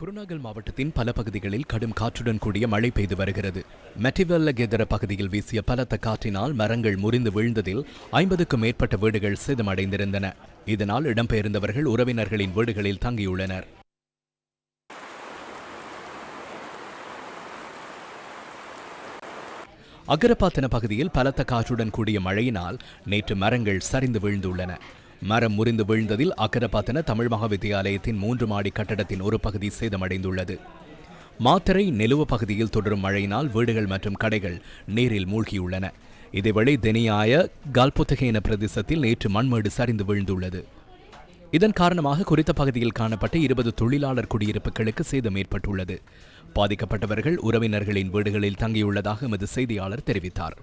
குருநாகல் மாவட்டத்தின் பல பகுதிகளில் கடும் காற்றுடன் கூடிய மழை பெய்து வருகிறது. மெட்டிவெல்ல கெதர பகுதியில் வீசிய பலத்த காற்றினால் மரங்கள் முறிந்து வீழ்ந்ததில் ஐம்பதுக்கும் மேற்பட்ட வீடுகள் சேதமடைந்திருந்தன. இதனால் இடம்பெயர்ந்தவர்கள் உறவினர்களின் வீடுகளில் தங்கியுள்ளனர். அகரப்பாத்தன பகுதியில் பலத்த காற்றுடன் கூடிய மழையினால் நேற்று மரங்கள் சரிந்து வீழ்ந்துள்ளன. மரம் முறிந்து வீழ்ந்ததில் அக்கரப்பாத்தன தமிழ் மகாவித்தியாலயத்தின் மூன்று மாடி கட்டடத்தின் ஒரு பகுதி சேதமடைந்துள்ளது. மாத்தரை நெலுவ பகுதியில் தொடரும் மழையினால் வீடுகள் மற்றும் கடைகள் நீரில் மூழ்கியுள்ளன. இதேவேளை தெனியாய கால்புத்தகேன பிரதேசத்தில் நேற்று மண்மேடு சரிந்து வீழ்ந்துள்ளது. இதன் காரணமாக குறித்த பகுதியில் காணப்பட்ட இருபது தொழிலாளர் குடியிருப்புகளுக்கு சேதம் ஏற்பட்டுள்ளது. பாதிக்கப்பட்டவர்கள் உறவினர்களின் வீடுகளில் தங்கியுள்ளதாக எமது செய்தியாளர் தெரிவித்தார்.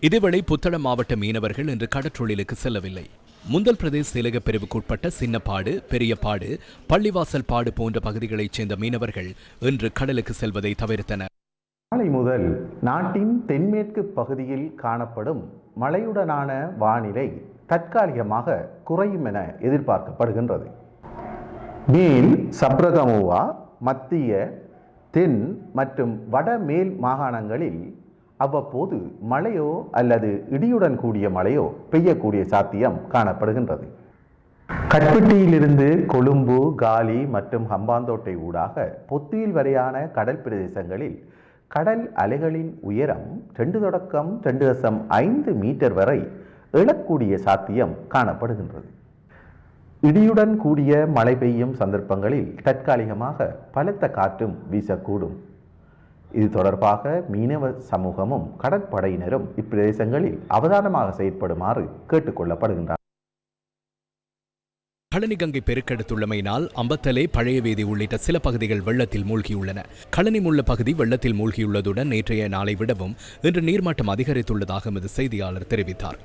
இதேவேளை புத்தளம் மாவட்ட மீனவர்கள் இன்று கடற்றொழிலுக்கு செல்லவில்லை. முந்தல் பிரதேச செயலக பிரிவுக்குட்பட்ட சின்னப்பாடு பெரியப்பாடு பள்ளிவாசல் பாடு போன்ற பகுதிகளைச் சேர்ந்த மீனவர்கள் இன்று கடலுக்கு செல்வதை தவிர்த்தனர். நாளை முதல் நாட்டின் தென்மேற்கு பகுதியில் காணப்படும் மழையுடனான வானிலை தற்காலிகமாக குறையும் என எதிர்பார்க்கப்படுகின்றது. மேல் சப்ரகமுவா மத்திய தென் மற்றும் வட மேல் மாகாணங்களில் அவ்வப்போது மழையோ அல்லது இடியுடன் கூடிய மழையோ பெய்யக்கூடிய சாத்தியம் காணப்படுகின்றது. கட்பெட்டியிலிருந்து கொழும்பு காலி மற்றும் ஹம்பாந்தோட்டை ஊடாக பொத்தியில் வரையான கடல் பிரதேசங்களில் கடல் அலைகளின் உயரம் ரெண்டு தொடக்கம் ரெண்டு தசம் ஐந்து மீட்டர் வரை எழக்கூடிய சாத்தியம் காணப்படுகின்றது. இடியுடன் கூடிய மழை பெய்யும் சந்தர்ப்பங்களில் தற்காலிகமாக பலத்த காற்றும் வீசக்கூடும். இது தொடர்பாக மீனவ சமூகமும் கடற்படையினரும் இப்பிரதேசங்களில் அவதானமாக செயற்படுமாறு கேட்டுக்கொள்ளப்படுகின்றனர் களனி கங்கை பெருக்கெடுத்துள்ளமையினால் அம்பத்தலை பழைய வீதி உள்ளிட்ட சில பகுதிகள் வெள்ளத்தில் மூழ்கியுள்ளன. கழனிமுள்ள பகுதி வெள்ளத்தில் மூழ்கியுள்ளதுடன் நேற்றைய நாளை விடவும் இன்று நீர்மட்டம் அதிகரித்துள்ளதாக எமது செய்தியாளர் தெரிவித்தார்.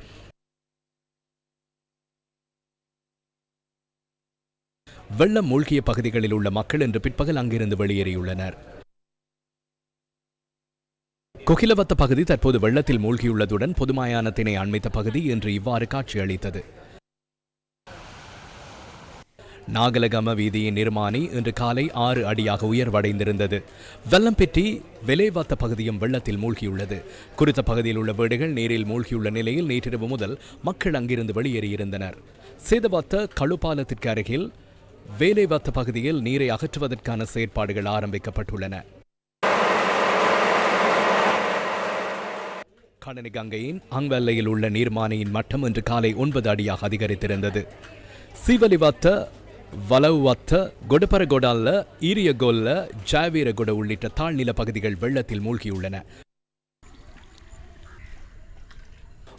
வெள்ளம் மூழ்கிய பகுதிகளில் உள்ள மக்கள் இன்று பிற்பகல் அங்கிருந்து வெளியேறியுள்ளனர். குகிலவத்த பகுதி தற்போது வெள்ளத்தில் மூழ்கியுள்ளதுடன் பொதுமாயானத்தினை அண்மித்த பகுதி இன்று இவ்வாறு காட்சியளித்தது. நாகலகம வீதியின் நிர்மாணி இன்று காலை ஆறு அடியாக உயர்வடைந்திருந்தது. வெள்ளம்பெட்டி விலைவாத்த பகுதியும் வெள்ளத்தில் மூழ்கியுள்ளது. குறித்த பகுதியில் உள்ள வீடுகள் நீரில் மூழ்கியுள்ள நிலையில் நேற்றிரவு முதல் மக்கள் அங்கிருந்து வெளியேறியிருந்தனர். சேதவாத்த கழுப்பாலத்திற்கு அருகில் வேலைவாத்த பகுதியில் நீரை அகற்றுவதற்கான செயற்பாடுகள் ஆரம்பிக்கப்பட்டுள்ளன. கணனி கங்கையின் அங்கல்லையில் உள்ள நீர்மானியின் மட்டம் இன்று காலை ஒன்பது அடியாக அதிகரித்திருந்தது. சீவலிவாத்த வலவுவத்த கொடப்பரகொடால்ல ஈரியகொல்ல ஜாவீரகொட உள்ளிட்ட தாழ்நில பகுதிகள் வெள்ளத்தில் மூழ்கியுள்ளன.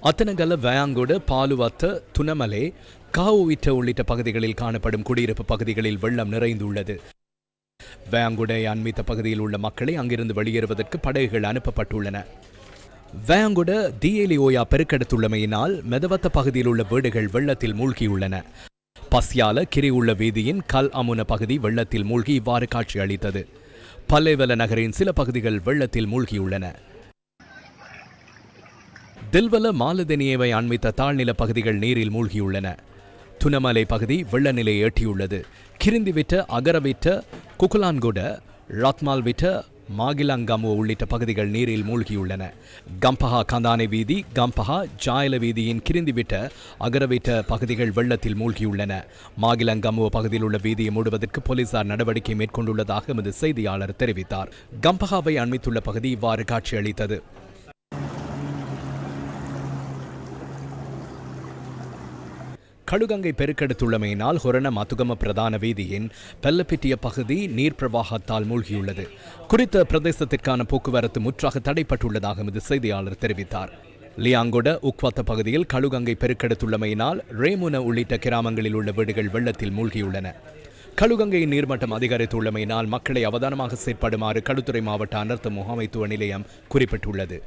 அத்தனகல்ல வயாங்கொட பாலுவத்த துணமலை காவுவிட்ட உள்ளிட்ட பகுதிகளில் காணப்படும் குடியிருப்பு பகுதிகளில் வெள்ளம் நிறைந்துள்ளது. வயாங்குடை அண்மித்த பகுதியில் உள்ள மக்களை அங்கிருந்து வெளியேறுவதற்கு படகுகள் அனுப்பப்பட்டுள்ளன. வேங்குட டிஏலிஓயா பெருக்கெடுத்துள்ளமையினால் மெதவத்த பகுதியில் உள்ள வீடுகள் வெள்ளத்தில் மூழ்கியுள்ளன. பஸ்யால கிரி உள்ள வீதியின் கல் அமுன பகுதி வெள்ளத்தில் மூழ்கி இவ்வாறு காட்சி அளித்தது பல்லேவல நகரின் சில பகுதிகள் வெள்ளத்தில் மூழ்கியுள்ளன. தில்வல மாலதெனியவை அண்மித்த தாழ்நில பகுதிகள் நீரில் மூழ்கியுள்ளன. துணமலை பகுதி வெள்ள நிலை எட்டியுள்ளது கிரிந்தி விட்ட அகரவிட்ட குகுலான்குட ரத்மால்விட்ட மாகிலங்கமு உள்ளிட்ட பகுதிகள் நீரில் மூழ்கியுள்ளன. கம்பஹா கந்தானை வீதி கம்பஹா ஜாயல வீதியின் கிரிந்துவிட்ட அகரவிட்ட பகுதிகள் வெள்ளத்தில் மூழ்கியுள்ளன. மாகிலங்கமு பகுதியில் உள்ள வீதியை மூடுவதற்கு போலீசார் நடவடிக்கை மேற்கொண்டுள்ளதாக எமது செய்தியாளர் தெரிவித்தார். கம்பஹாவை அண்மித்துள்ள பகுதி இவ்வாறு காட்சியளித்தது. கழுகங்கை பெருக்கெடுத்துள்ளமையினால் ஹொரண மதுகம பிரதான வீதியின் பெல்லப்பிட்டிய பகுதி நீர் பிரவாகத்தால் மூழ்கியுள்ளது. குறித்த பிரதேசத்திற்கான போக்குவரத்து முற்றாக தடைப்பட்டுள்ளதாக எமது செய்தியாளர் தெரிவித்தார். லியாங்கொட உக்வத்த பகுதியில் கழுகங்கை பெருக்கெடுத்துள்ளமையினால் ரேமுன உள்ளிட்ட கிராமங்களில் உள்ள வீடுகள் வெள்ளத்தில் மூழ்கியுள்ளன. கழுகங்கையின் நீர்மட்டம் அதிகரித்துள்ளமையினால் மக்களை அவதானமாக செயற்படுமாறு களுத்துறை மாவட்ட அனர்த்த முகாமைத்துவ நிலையம் குறிப்பிட்டுள்ளது.